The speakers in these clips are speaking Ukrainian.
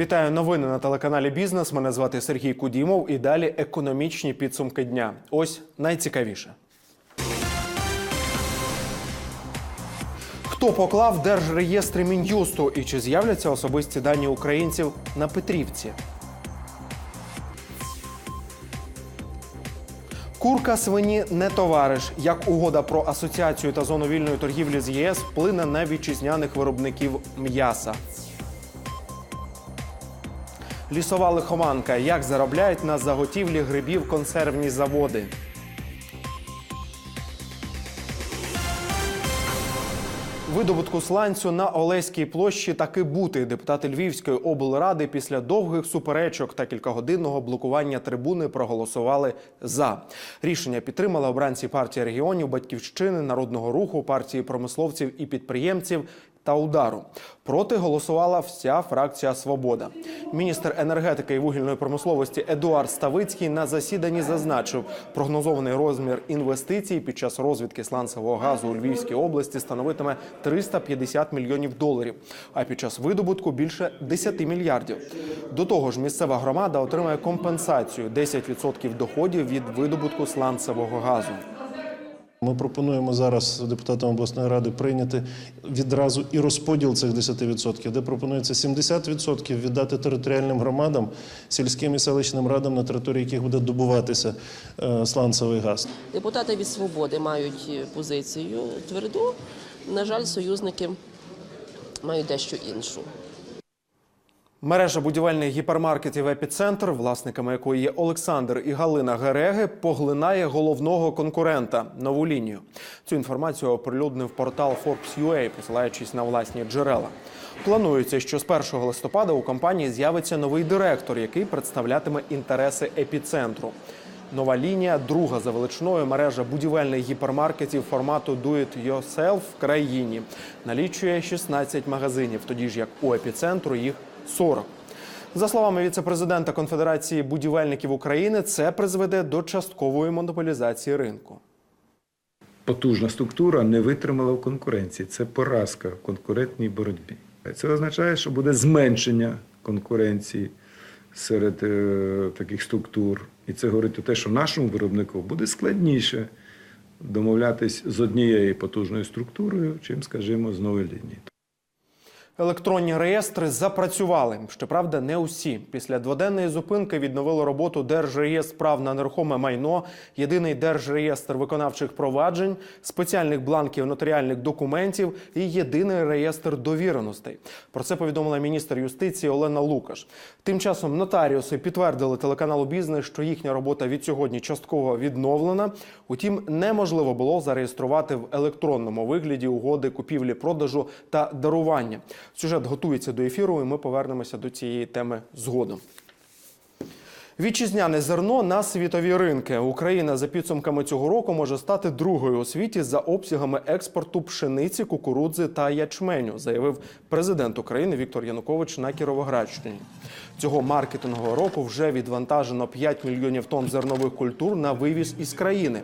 Вітаю новини на телеканалі Бізнес. Мене звати Сергій Кудімов. І далі економічні підсумки дня. Ось найцікавіше. Хто поклав держреєстри Мін'юсту і чи з'являться особисті дані українців на Петрівці? Курка свині не товариш. Як угода про асоціацію та зону вільної торгівлі з ЄС вплине на вітчизняних виробників м'яса. Лісова лихованка. Як заробляють на заготівлі грибів консервні заводи. Видобутку сланцю на Олеській площі таки бути. Депутати Львівської облради після довгих суперечок та кількагодинного блокування трибуни проголосували за. Рішення підтримали обранці партії регіонів, батьківщини, народного руху, партії промисловців і підприємців. Та удару проти голосувала вся фракція Свобода. Міністр енергетики і вугільної промисловості Едуард Ставицький на засіданні зазначив, прогнозований розмір інвестицій під час розвідки сланцевого газу у Львівській області становитиме 350 мільйонів доларів, а під час видобутку більше 10 мільярдів. До того ж, місцева громада отримає компенсацію 10% доходів від видобутку сланцевого газу. Ми пропонуємо зараз депутатам обласної ради прийняти відразу і розподіл цих 10%, де пропонується 70% віддати територіальним громадам, сільським і селищним радам, на території яких буде добуватися е, сланцевий газ. Депутати від свободи мають позицію тверду. На жаль, союзники мають дещо іншу. Мережа будівельних гіпермаркетів Епіцентр, власниками якої є Олександр і Галина Гереги, поглинає головного конкурента нову лінію. Цю інформацію оприлюднив портал Forbes.ua, посилаючись на власні джерела. Планується, що з 1 листопада у компанії з'явиться новий директор, який представлятиме інтереси епіцентру. Нова лінія друга за величиною мережа будівельних гіпермаркетів формату «Do it yourself» в країні. Налічує 16 магазинів, тоді ж як у епіцентру їх 40. За словами віце-президента Конфедерації будівельників України, це призведе до часткової монополізації ринку. потужна структура не витримала в конкуренції. Це поразка в конкурентній боротьбі. Це означає, що буде зменшення конкуренції серед е, таких структур. І це говорить про те, що нашому виробнику буде складніше домовлятись з однією потужною структурою, чим, скажімо, з нової лінії. Електронні реєстри запрацювали. Щоправда, не усі. Після дводенної зупинки відновили роботу Держреєстр прав на нерухоме майно, єдиний держреєстр виконавчих проваджень, спеціальних бланків нотаріальних документів і єдиний реєстр довіреностей. Про це повідомила міністр юстиції Олена Лукаш. Тим часом нотаріуси підтвердили телеканалу Бізнес, що їхня робота від сьогодні частково відновлена. Утім, неможливо було зареєструвати в електронному вигляді угоди купівлі-продажу та дарування. Сюжет готується до ефіру, і ми повернемося до цієї теми згодом. Вітчизняне зерно на світові ринки. Україна за підсумками цього року може стати другою у світі за обсягами експорту пшениці, кукурудзи та ячменю, заявив президент України Віктор Янукович на Кіровоградщині. Цього маркетингового року вже відвантажено 5 мільйонів тонн зернових культур на вивіз із країни.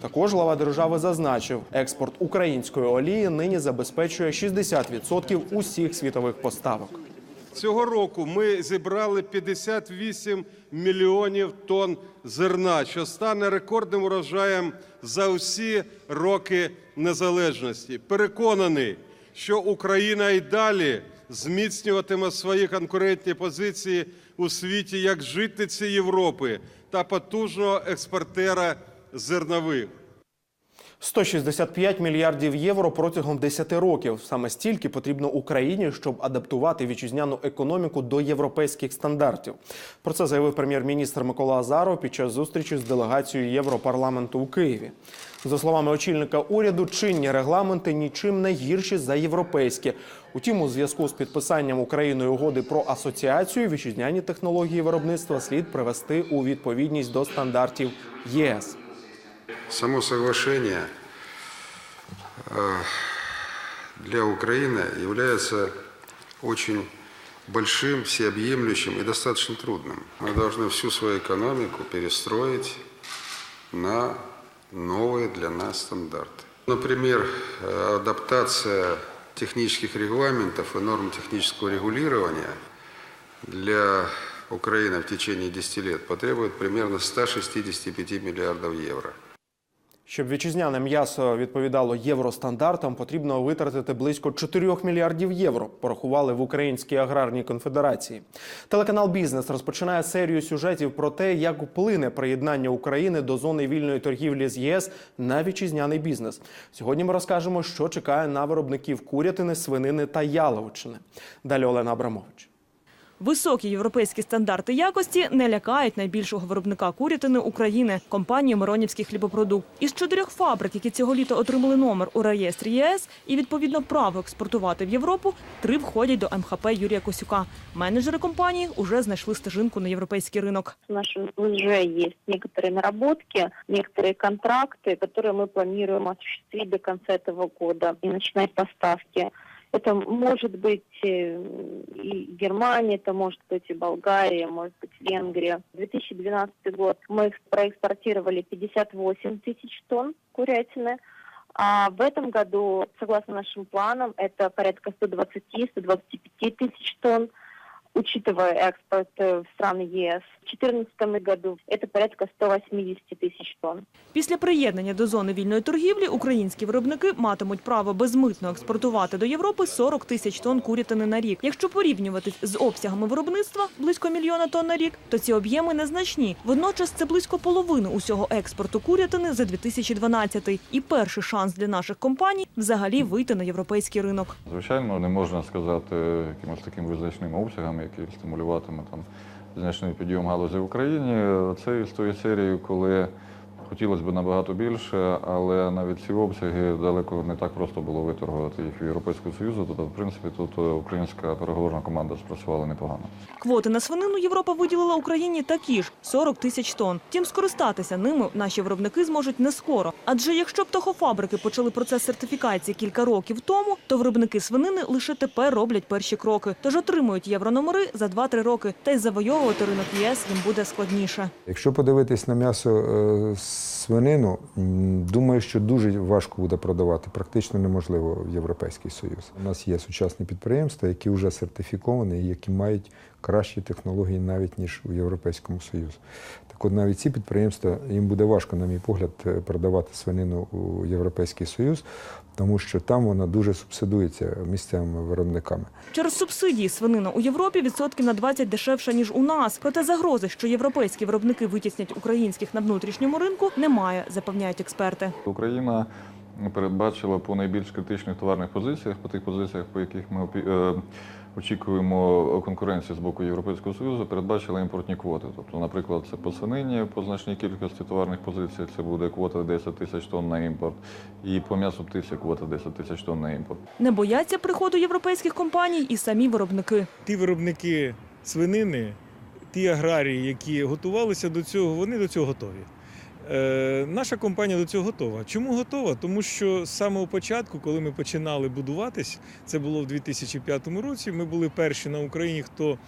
Також глава держави зазначив, експорт української олії нині забезпечує 60% усіх світових поставок. Цього року ми зібрали 58 мільйонів тонн зерна, що стане рекордним урожаєм за усі роки незалежності. Переконаний, що Україна і далі зміцнюватиме свої конкурентні позиції у світі як житниці Європи та потужного експортера зернових. 165 мільярдів євро протягом 10 років. Саме стільки потрібно Україні, щоб адаптувати вітчизняну економіку до європейських стандартів. Про це заявив прем'єр-міністр Микола Азаров під час зустрічі з делегацією Європарламенту у Києві. За словами очільника уряду, чинні регламенти нічим не гірші за європейські. Утім, у зв'язку з підписанням Україною угоди про асоціацію вітчизняні технології виробництва слід привести у відповідність до стандартів ЄС. Само соглашение э, для Украины является очень большим, всеобъемлющим и достаточно трудным. Мы должны всю свою экономику перестроить на новые для нас стандарты. Например, э, адаптация технических регламентов и норм технического регулирования для Украины в течение 10 лет потребует примерно 165 миллиардов евро. Щоб вітчизняне м'ясо відповідало євростандартам, потрібно витратити близько 4 мільярдів євро. Порахували в Українській аграрній конфедерації. Телеканал Бізнес розпочинає серію сюжетів про те, як вплине приєднання України до зони вільної торгівлі з ЄС на вітчизняний бізнес. Сьогодні ми розкажемо, що чекає на виробників курятини, свинини та яловичини. Далі Олена Абрамович. Високі європейські стандарти якості не лякають найбільшого виробника курятини України – компанію Миронівський хлібопродукт. Із чотирьох фабрик, які цього літа отримали номер у реєстрі єС і відповідно право експортувати в Європу, три входять до МХП Юрія Косюка. Менеджери компанії уже знайшли стежинку на європейський ринок. У нас уже есть некоторые наработки, некоторые контракты, которые мы планируем осуществить до конца этого года и начинать поставки. Это может быть э, и Германия, это может быть и Болгария, может быть Венгрия. 2012 год. Мы экс- проэкспортировали 58 тысяч тонн курятины, а в этом году, согласно нашим планам, это порядка 120-125 тысяч тонн учитывая экспорт э, в страны ЕС. В 2014 году это порядка 180 тысяч тонн. Після приєднання до зони вільної торгівлі українські виробники матимуть право безмитно експортувати до Європи 40 тисяч тонн курятини на рік. Якщо порівнювати з обсягами виробництва близько мільйона тонн на рік, то ці об'єми незначні. Водночас це близько половини усього експорту курятини за 2012 і перший шанс для наших компаній взагалі вийти на європейський ринок. Звичайно, не можна сказати якимось таким визначним обсягом, який стимулюватиме там значний підйом галузі в Україні. Це з тої серії, коли хотілося б набагато більше, але навіть ці обсяги далеко не так просто було виторгувати їх в Європейського Союзу. Тобто, в принципі, тут е, українська переговорна команда спрацювала непогано. Квоти на свинину Європа виділила Україні такі ж 40 тисяч тонн. Втім, скористатися ними наші виробники зможуть не скоро. Адже якщо птахофабрики почали процес сертифікації кілька років тому, то виробники свинини лише тепер роблять перші кроки. Тож отримують єврономери за 2-3 роки. Та й завойовувати ринок ЄС їм буде складніше. Якщо подивитись на м'ясо е, свинину, думаю, що дуже важко буде продавати, практично неможливо в Європейський Союз. У нас є сучасні підприємства, які вже сертифіковані і які мають кращі технології навіть ніж у Європейському Союзі. Так от навіть ці підприємства їм буде важко, на мій погляд, е, продавати свинину у Європейський Союз, тому що там вона дуже субсидується місцевими виробниками. Через субсидії свинина у Європі відсотків на 20 дешевша, ніж у нас. Проте загрози, що європейські виробники витіснять українських на внутрішньому ринку, немає, запевняють експерти. Україна передбачила по найбільш критичних товарних позиціях, по тих позиціях, по яких ми е, очікуємо конкуренції з боку Європейського Союзу, передбачила імпортні квоти. Тобто, наприклад, це по свинині, по значній кількості товарних позицій це буде квота 10 тисяч тонн на імпорт, і по м'ясу птиці квота 10 тисяч тонн на імпорт. Не бояться приходу європейських компаній і самі виробники. ті виробники свинини, ті аграрії, які готувалися до цього, вони до цього готові. Е, наша компанія до цього готова. Чому готова? Тому що з самого початку, коли ми починали будуватись, це було в 2005 році. Ми були перші на Україні, хто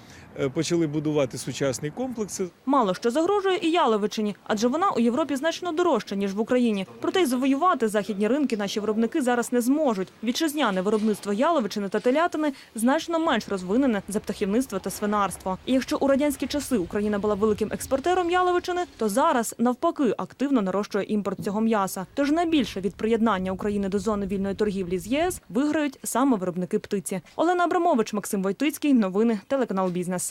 почали будувати сучасні комплекси. Мало що загрожує і яловичині, адже вона у Європі значно дорожча, ніж в Україні. Проте й завоювати західні ринки наші виробники зараз не зможуть. Вітчизняне виробництво яловичини та телятини значно менш розвинене за птахівництво та свинарство. І якщо у радянські часи Україна була великим експортером яловичини, то зараз навпаки активно нарощує імпорт цього м'яса. Тож найбільше від приєднання України до зони вільної торгівлі з ЄС виграють саме виробники птиці. Олена Абрамович, Максим Войтицький. Новини телеканал Бізнес.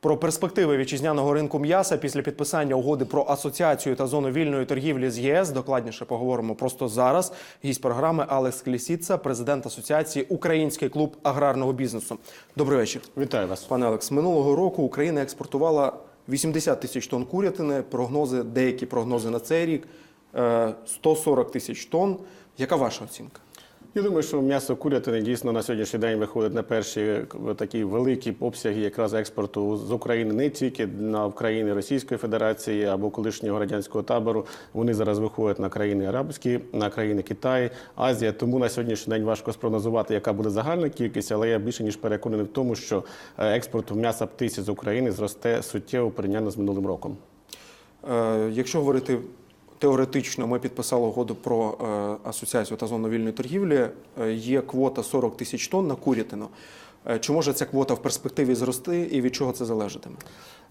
Про перспективи вітчизняного ринку м'яса після підписання угоди про асоціацію та зону вільної торгівлі з ЄС докладніше поговоримо просто зараз. Гість програми Алекс Клісіца, президент асоціації Український клуб аграрного бізнесу. Добрий вечір. Вітаю вас. Пане Алекс, минулого року Україна експортувала 80 тисяч тонн курятини. Прогнози, деякі прогнози на цей рік е, 140 тисяч тонн. Яка ваша оцінка? Я думаю, що м'ясо курятини дійсно на сьогоднішній день виходить на перші такі великі обсяги якраз експорту з України не тільки на країни Російської Федерації або колишнього радянського табору. Вони зараз виходять на країни арабські, на країни Китай, Азія. Тому на сьогоднішній день важко спрогнозувати, яка буде загальна кількість, але я більше ніж переконаний в тому, що е, експорт м'яса птиці з України зросте суттєво порівняно з минулим роком. Е, Якщо говорити теоретично, ми підписали угоду про е, асоціацію та зону вільної торгівлі. Е, Є квота 40 тисяч тонн на курятину. Е, Чи може ця квота в перспективі зрости і від чого це залежатиме?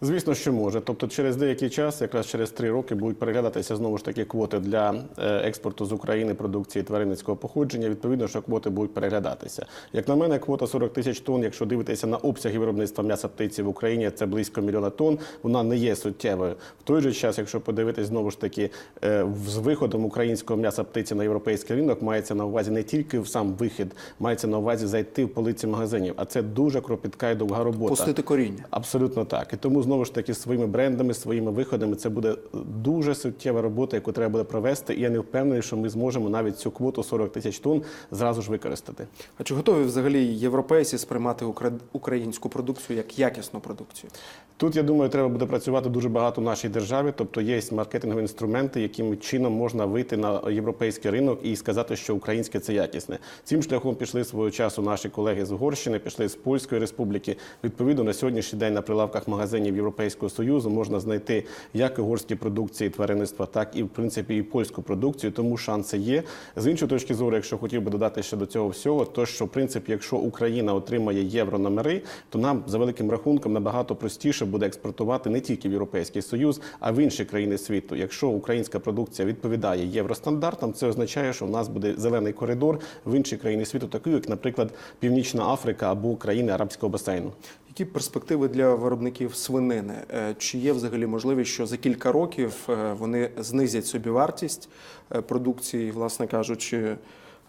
Звісно, що може. Тобто, через деякий час, якраз через три роки, будуть переглядатися знову ж таки квоти для е, експорту з України продукції тваринницького походження. Відповідно, що квоти будуть переглядатися. Як на мене, квота 40 тисяч тонн. Якщо дивитися на обсяги виробництва м'яса птиці в Україні, це близько мільйона тонн. Вона не є суттєвою. В той же час, якщо подивитись знову ж таки е, з виходом українського м'яса птиці на європейський ринок, мається на увазі не тільки в сам вихід, мається на увазі зайти в полиці магазинів. А це дуже кропітка і довга робота. Пустити коріння. Абсолютно так. І тому знову ж таки своїми брендами, своїми виходами це буде дуже суттєва робота, яку треба буде провести. І я не впевнений, що ми зможемо навіть цю квоту 40 тисяч тонн зразу ж використати. А чи готові взагалі європейці сприймати українську продукцію як якісну продукцію? Тут я думаю, треба буде працювати дуже багато в нашій державі. Тобто є маркетингові інструменти, яким чином можна вийти на європейський ринок і сказати, що українське це якісне. Цим шляхом пішли свого часу наші колеги з Угорщини, пішли з Польської республіки. Відповідно, на сьогоднішній день на прилавках магазинів Європейського союзу можна знайти як угорські продукції тваринництва, так і в принципі і польську продукцію. Тому шанси є. З іншої точки зору, якщо хотів би додати ще до цього всього, то що в принципі, якщо Україна отримає єврономери, то нам за великим рахунком набагато простіше буде експортувати не тільки в Європейський Союз, а в інші країни світу. Якщо українська продукція відповідає євростандартам, це означає, що в нас буде зелений коридор в інші країни світу, такі як, наприклад, Північна Африка або країни Арабського басейну. Які перспективи для виробників свинини? Е, Чи є взагалі можливість, що за кілька років е, вони знизять собівартість вартість продукції, власне кажучи,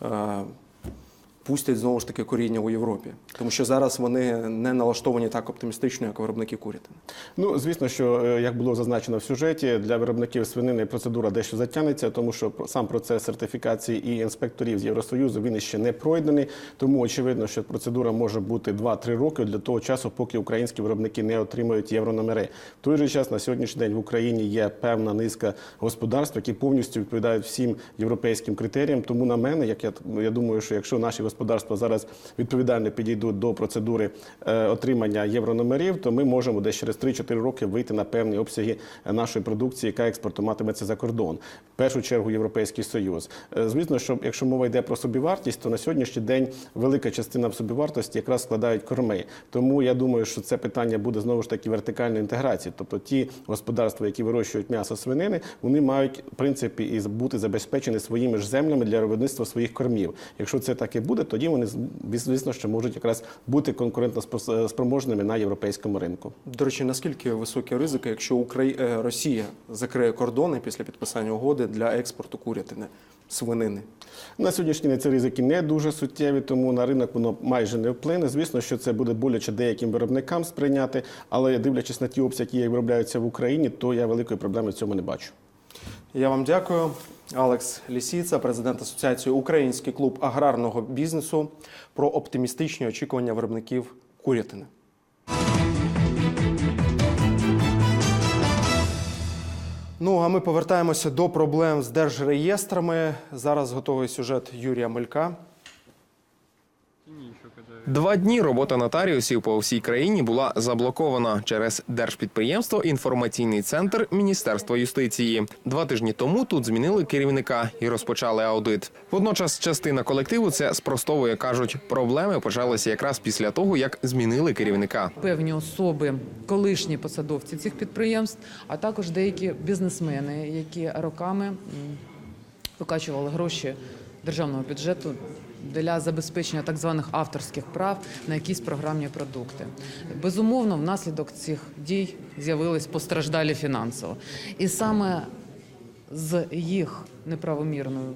е, пустять знову ж таки коріння у Європі? Тому що зараз вони не налаштовані так оптимістично, як виробники курятини. Ну, звісно, що е, як було зазначено в сюжеті, для виробників свинини процедура дещо затягнеться, тому що сам процес сертифікації і інспекторів з Євросоюзу він ще не пройдений. Тому очевидно, що процедура може бути 2-3 роки для того часу, поки українські виробники не отримають єврономери. В той же час на сьогоднішній день в Україні є певна низка господарств, які повністю відповідають всім європейським критеріям. Тому на мене, як я, я думаю, що якщо наші господарства зараз відповідально підійдуть до процедури е, отримання єврономерів, то ми можемо десь через 3-4 роки вийти на певні обсяги нашої продукції, яка експортуватиметься за кордон. В першу чергу Європейський Союз. Е, Звісно, що якщо мова йде про собівартість, то на сьогоднішній день велика частина собівартості якраз складають корми. Тому я думаю, що це питання буде знову ж таки вертикальної інтеграції. Тобто ті господарства, які вирощують м'ясо свинини, вони мають в принципі і бути забезпечені своїми ж землями для виробництва своїх кормів. Якщо це так і буде, тоді вони звісно, що можуть якраз бути конкурентно спроможними на європейському ринку. До речі, наскільки високі ризики, якщо Украї... е, Росія закриє кордони після підписання угоди для експорту курятини, свинини? На сьогоднішній день ці ризики не дуже суттєві, тому на ринок воно майже не вплине. Звісно, що це буде боляче деяким виробникам сприйняти, але дивлячись на ті обсяги, які виробляються в Україні, то я великої проблеми в цьому не бачу. Я вам дякую. Алекс Лісіца, президент Асоціації Український клуб аграрного бізнесу, про оптимістичні очікування виробників курятини. Ну а ми повертаємося до проблем з держреєстрами. Зараз готовий сюжет Юрія Мелька. Два дні робота нотаріусів по всій країні була заблокована через держпідприємство Інформаційний центр Міністерства юстиції. Два тижні тому тут змінили керівника і розпочали аудит. Водночас, частина колективу це спростовує. кажуть, проблеми почалися якраз після того, як змінили керівника. певні особи, колишні посадовці цих підприємств, а також деякі бізнесмени, які роками викачували гроші державного бюджету для забезпечення так званих авторських прав на якісь програмні продукти. Безумовно, внаслідок цих дій з'явились постраждалі фінансово. І саме з їх неправомірною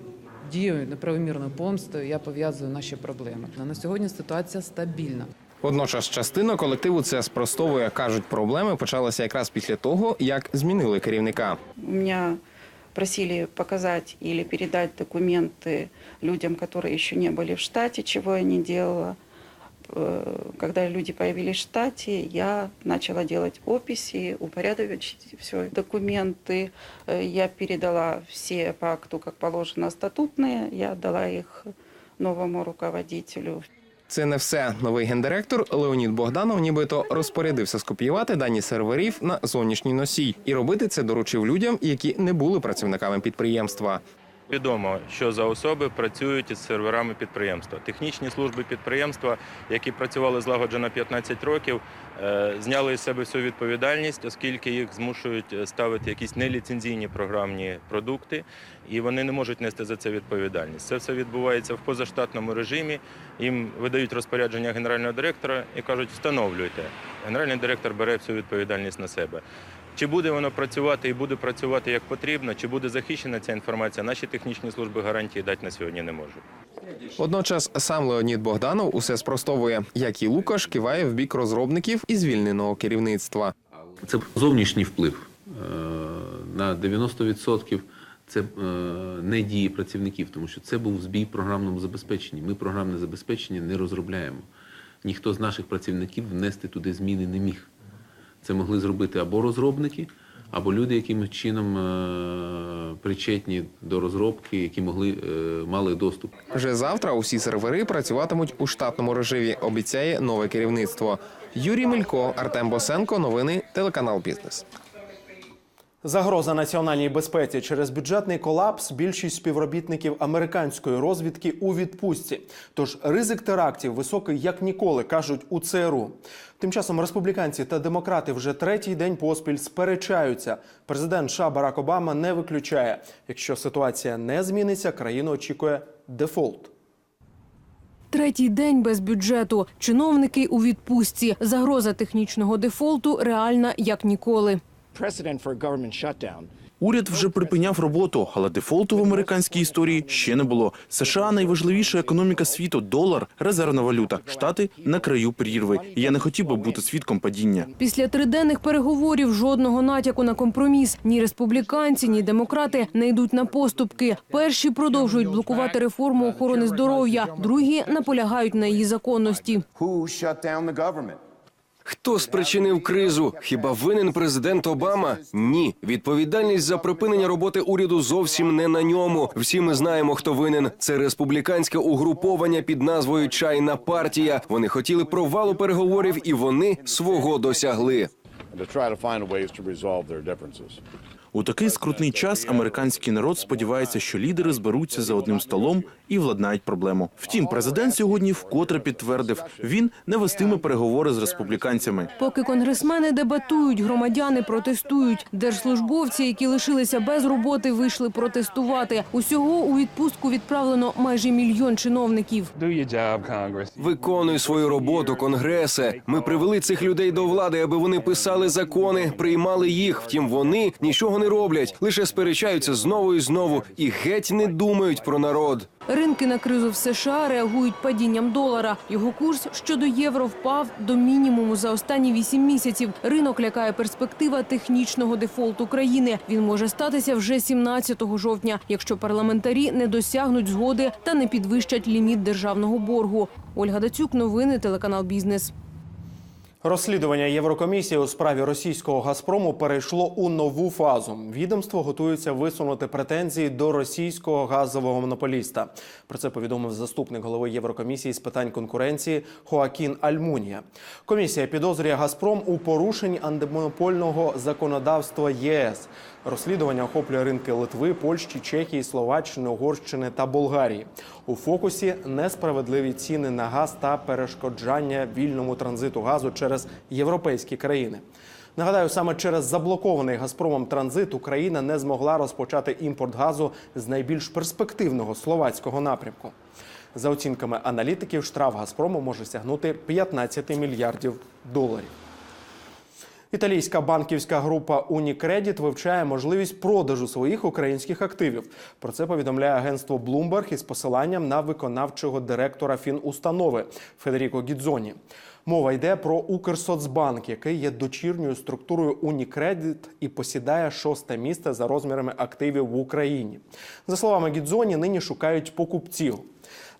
дією, неправомірною помстою я пов'язую наші проблеми. На сьогодні ситуація стабільна. Водночас, частина колективу це спростовує. кажуть, проблеми почалися якраз після того, як змінили керівника. Меня просили показать или передать документы людям, которые еще не были в штате, чего я не делала. Э, Когда люди появились в штате, я начала делать описи, упорядочить все документы. Э, Я передала все по акту, как положено, статутные. Я отдала их новому руководителю. Це не все. Новий гендиректор Леонід Богданов нібито розпорядився скопіювати дані серверів на зовнішній носій і робити це доручив людям, які не були працівниками підприємства. Відомо, що за особи працюють із серверами підприємства. Технічні служби підприємства, які працювали злагоджено 15 років, е, зняли із себе всю відповідальність, оскільки їх змушують е, ставити якісь неліцензійні програмні продукти, і вони не можуть нести за це відповідальність. Це все відбувається в позаштатному режимі. Їм видають розпорядження генерального директора і кажуть, встановлюйте. Генеральний директор бере всю відповідальність на себе. Чи буде воно працювати і буде працювати як потрібно, чи буде захищена ця інформація, наші технічні служби гарантії дати на сьогодні не можуть. Водночас сам Леонід Богданов усе спростовує, як і Лукаш киває в бік розробників і звільненого керівництва. Це зовнішній вплив. Е, На 90% це е, не дії працівників, тому що це був збій в програмному забезпеченні. Ми програмне забезпечення не розробляємо. Ніхто з наших працівників внести туди зміни не міг. Це могли зробити або розробники, або люди, якимось чином е, причетні до розробки, які могли, е, мали доступ. Вже завтра усі сервери працюватимуть у штатному режимі. Обіцяє нове керівництво. Юрій Мелько, Артем Босенко. Новини телеканал Бізнес. Загроза національній безпеці через бюджетний колапс. Більшість співробітників американської розвідки у відпустці. Тож ризик терактів високий як ніколи, кажуть у ЦРУ. Тим часом республіканці та демократи вже третій день поспіль сперечаються. Президент США Барак Обама не виключає, якщо ситуація не зміниться, країну очікує дефолт. Третій день без бюджету. Чиновники у відпустці. Загроза технічного дефолту реальна як ніколи. Уряд вже припиняв роботу, але дефолту в американській історії ще не було. США найважливіша економіка світу, долар, резервна валюта. Штати на краю прірви. І я не хотів би бути свідком падіння. Після триденних переговорів жодного натяку на компроміс. Ні республіканці, ні демократи не йдуть на поступки. Перші продовжують блокувати реформу охорони здоров'я, другі наполягають на її законності. Хто спричинив кризу? Хіба винен президент Обама? Ні. Відповідальність за припинення роботи уряду зовсім не на ньому. Всі ми знаємо, хто винен. Це республіканське угруповання під назвою Чайна партія. Вони хотіли провалу переговорів, і вони свого досягли. У такий скрутний час американський народ сподівається, що лідери зберуться за одним столом і владнають проблему. Втім, президент сьогодні вкотре підтвердив, він не вестиме переговори з республіканцями. Поки конгресмени дебатують, громадяни протестують. Держслужбовці, які лишилися без роботи, вийшли протестувати. Усього у відпустку відправлено майже мільйон чиновників. Виконуй свою роботу, конгресе. Ми привели цих людей до влади, аби вони писали закони, приймали їх. Втім, вони нічого не роблять, лише сперечаються знову і знову і геть не думають про народ. Ринки на кризу в США реагують падінням долара. Його курс щодо євро впав до мінімуму за останні вісім місяців. Ринок лякає перспектива технічного дефолту країни. Він може статися вже 17 жовтня, якщо парламентарі не досягнуть згоди та не підвищать ліміт державного боргу. Ольга Дацюк, новини, телеканал Бізнес. Розслідування Єврокомісії у справі російського Газпрому перейшло у нову фазу. Відомство готується висунути претензії до російського газового монополіста. Про це повідомив заступник голови Єврокомісії з питань конкуренції Хоакін Альмунія. Комісія підозрює Газпром у порушенні антимонопольного законодавства ЄС. Розслідування охоплює ринки Литви, Польщі, Чехії, Словаччини, Угорщини та Болгарії. У фокусі несправедливі ціни на газ та перешкоджання вільному транзиту газу через європейські країни. Нагадаю, саме через заблокований Газпромом транзит Україна не змогла розпочати імпорт газу з найбільш перспективного словацького напрямку. За оцінками аналітиків, штраф Газпрому може сягнути 15 мільярдів доларів. Італійська банківська група Unicredit вивчає можливість продажу своїх українських активів. Про це повідомляє агентство Bloomberg із посиланням на виконавчого директора фінустанови Федеріко Гідзоні. Мова йде про Укрсоцбанк, який є дочірньою структурою Unicredit і посідає шосте місце за розмірами активів в Україні. За словами Гідзоні, нині шукають покупців.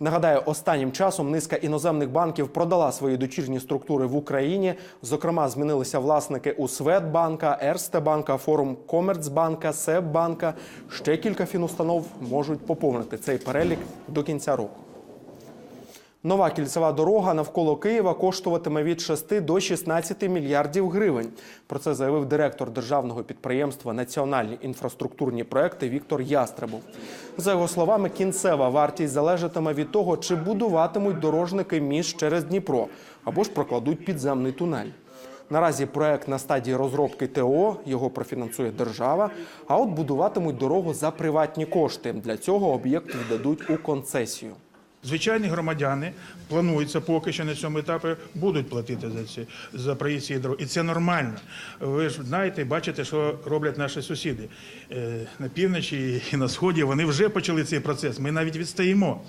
Нагадаю, останнім часом низка іноземних банків продала свої дочірні структури в Україні. Зокрема, змінилися власники у Светбанка, Ерстебанка, Форум Комерцбанка, Себбанка. Ще кілька фінустанов можуть поповнити цей перелік до кінця року. Нова кільцева дорога навколо Києва коштуватиме від 6 до 16 мільярдів гривень. Про це заявив директор державного підприємства Національні інфраструктурні проекти Віктор Ястребов. За його словами, кінцева вартість залежатиме від того, чи будуватимуть дорожники міст через Дніпро або ж прокладуть підземний тунель. Наразі проект на стадії розробки ТО, його профінансує держава. А от будуватимуть дорогу за приватні кошти. Для цього об'єкт віддадуть у концесію. Звичайні громадяни планується поки що на цьому етапі будуть платити за ці за проїзд цієї. І це нормально. Ви ж знаєте, бачите, що роблять наші сусіди Е, на півночі і на сході. Вони вже почали цей процес. Ми навіть відстаємо.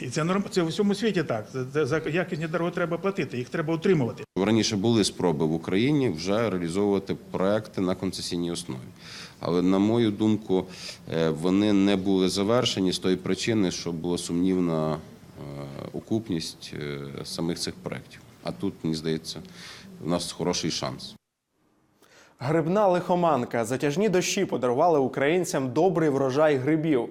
І це норм... це в усьому світі так. За якісні дороги треба платити, їх треба утримувати. Раніше були спроби в Україні вже реалізовувати проекти на концесійній основі. Але на мою думку, е, вони не були завершені з тої причини, що була сумнівна е, окупність е, самих цих проєктів. А тут, мені здається, у нас хороший шанс. Грибна лихоманка. Затяжні дощі подарували українцям добрий врожай грибів.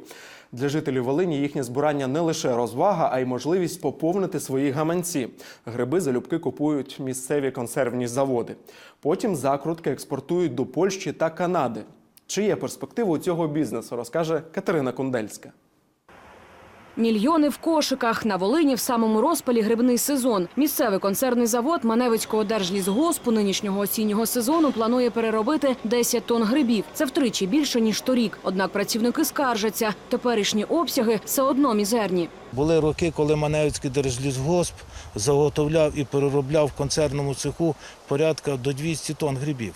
Для жителів Волині їхнє збирання не лише розвага, а й можливість поповнити свої гаманці. Гриби залюбки купують місцеві консервні заводи. Потім закрутки експортують до Польщі та Канади. Чи є перспектива у цього бізнесу, розкаже Катерина Кундельська. Мільйони в кошиках. На Волині в самому розпалі грибний сезон. Місцевий концерний завод Маневицького держлісгоспу нинішнього осіннього сезону планує переробити 10 тонн грибів. Це втричі більше, ніж торік. Однак працівники скаржаться. Теперішні обсяги все одно мізерні. Були роки, коли Маневицький держлісгосп заготовляв і переробляв в концерному цеху порядка до 200 тонн грибів.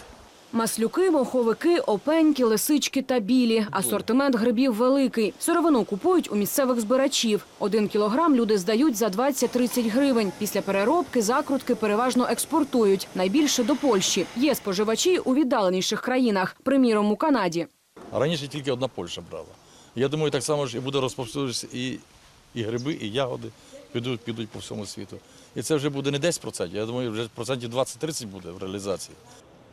Маслюки, моховики, опеньки, лисички та білі. Асортимент грибів великий. Сировину купують у місцевих збирачів. Один кілограм люди здають за 20-30 гривень. Після переробки закрутки переважно експортують. Найбільше до Польщі. Є споживачі у віддаленіших країнах, приміром у Канаді. Раніше тільки одна Польща брала. Я думаю, так само ж і буде розповсюджуватися і, і гриби, і ягоди підуть, підуть по всьому світу. І це вже буде не 10%, я думаю, вже процентів 20-30 буде в реалізації.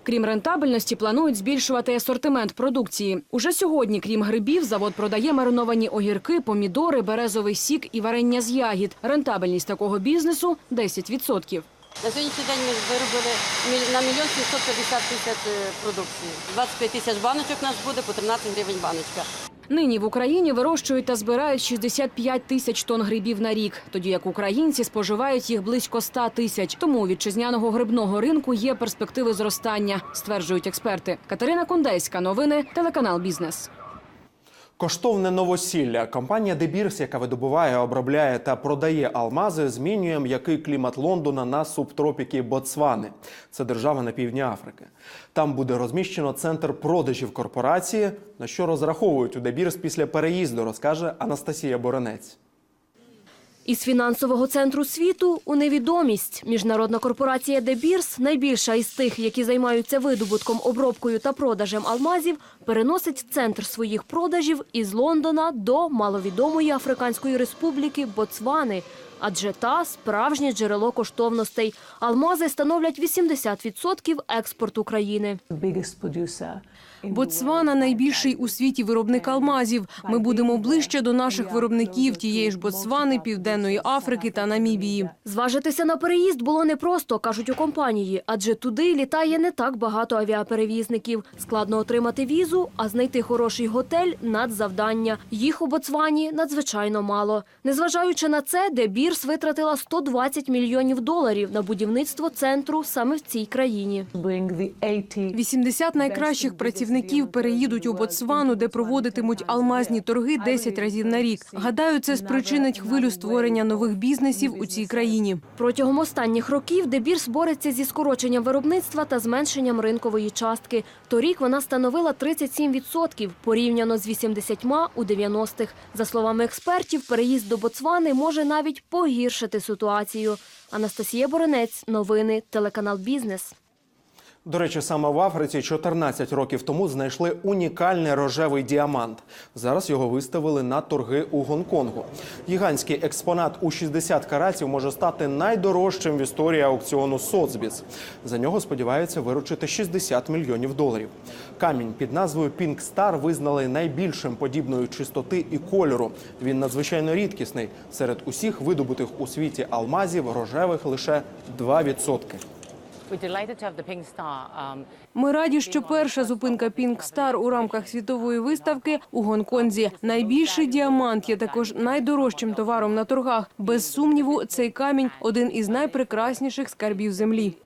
Крім рентабельності, планують збільшувати асортимент продукції. Уже сьогодні, крім грибів, завод продає мариновані огірки, помідори, березовий сік і варення з ягід. Рентабельність такого бізнесу 10%. На сьогоднішній день ми виробили на мільйон 750 тисяч е, продукції. 25 тисяч баночок у нас буде по 13 гривень баночка. Нині в Україні вирощують та збирають 65 тисяч тонн грибів на рік, тоді як українці споживають їх близько 100 тисяч. Тому у вітчизняного грибного ринку є перспективи зростання, стверджують експерти. Катерина Кондейська, новини, телеканал Бізнес. Коштовне новосілля. Компанія Дебірс, яка видобуває, обробляє та продає алмази, змінює м'який клімат Лондона на субтропіки Ботсвани. Це держава на півдні Африки. Там буде розміщено центр продажів корпорації. На що розраховують у Дебірс після переїзду, розкаже Анастасія Боронець. Із фінансового центру світу у невідомість. Міжнародна корпорація Дебірс, найбільша із тих, які займаються видобутком, обробкою та продажем алмазів, переносить центр своїх продажів із Лондона до маловідомої Африканської республіки Ботсвани. Адже та справжнє джерело коштовностей. Алмази становлять 80% експорту країни. Ботсвана найбільший у світі виробник алмазів. Ми будемо ближче до наших виробників тієї ж Ботсвани, Південної Африки та Намібії. Зважитися на переїзд було непросто, кажуть у компанії, адже туди літає не так багато авіаперевізників. Складно отримати візу, а знайти хороший готель надзавдання. Їх у Ботсвані надзвичайно мало. Незважаючи на це, де Бірс витратила 120 мільйонів доларів на будівництво центру саме в цій країні. 80 найкращих працівників переїдуть у Ботсвану, де проводитимуть алмазні торги 10 разів на рік. Гадаю, це спричинить хвилю створення нових бізнесів у цій країні. Протягом останніх років Дебірс бореться зі скороченням виробництва та зменшенням ринкової частки. Торік вона становила 37% порівняно з 80% у 90-х. За словами експертів, переїзд до Ботсвани може навіть погіршити ситуацію. Анастасія Боронець, новини, телеканал Бізнес. До речі, саме в Африці 14 років тому знайшли унікальний рожевий діамант. Зараз його виставили на торги у Гонконгу. Гігантський експонат у 60 каратів може стати найдорожчим в історії аукціону Соцбіс. За нього сподіваються виручити 60 мільйонів доларів. Камінь під назвою Pink Star визнали найбільшим подібної чистоти і кольору. Він надзвичайно рідкісний. Серед усіх видобутих у світі алмазів рожевих лише 2%. Ми раді, що перша зупинка Pink Star у рамках світової виставки у Гонконзі. Найбільший діамант є також найдорожчим товаром на торгах. Без сумніву, цей камінь один із найпрекрасніших скарбів землі.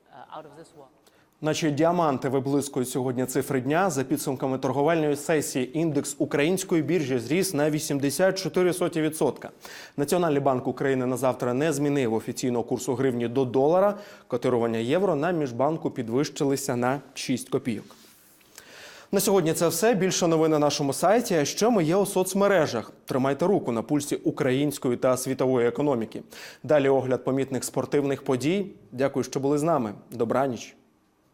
Наче діаманти виблискують сьогодні цифри дня. За підсумками торговельної сесії індекс української біржі зріс на 84%. Національний банк України на завтра не змінив офіційного курсу гривні до долара. Котирування євро на міжбанку підвищилися на 6 копійок. На сьогодні це все. Більше новин на нашому сайті. А ще ми є у соцмережах. Тримайте руку на пульсі української та світової економіки. Далі огляд помітних спортивних подій. Дякую, що були з нами. Добраніч.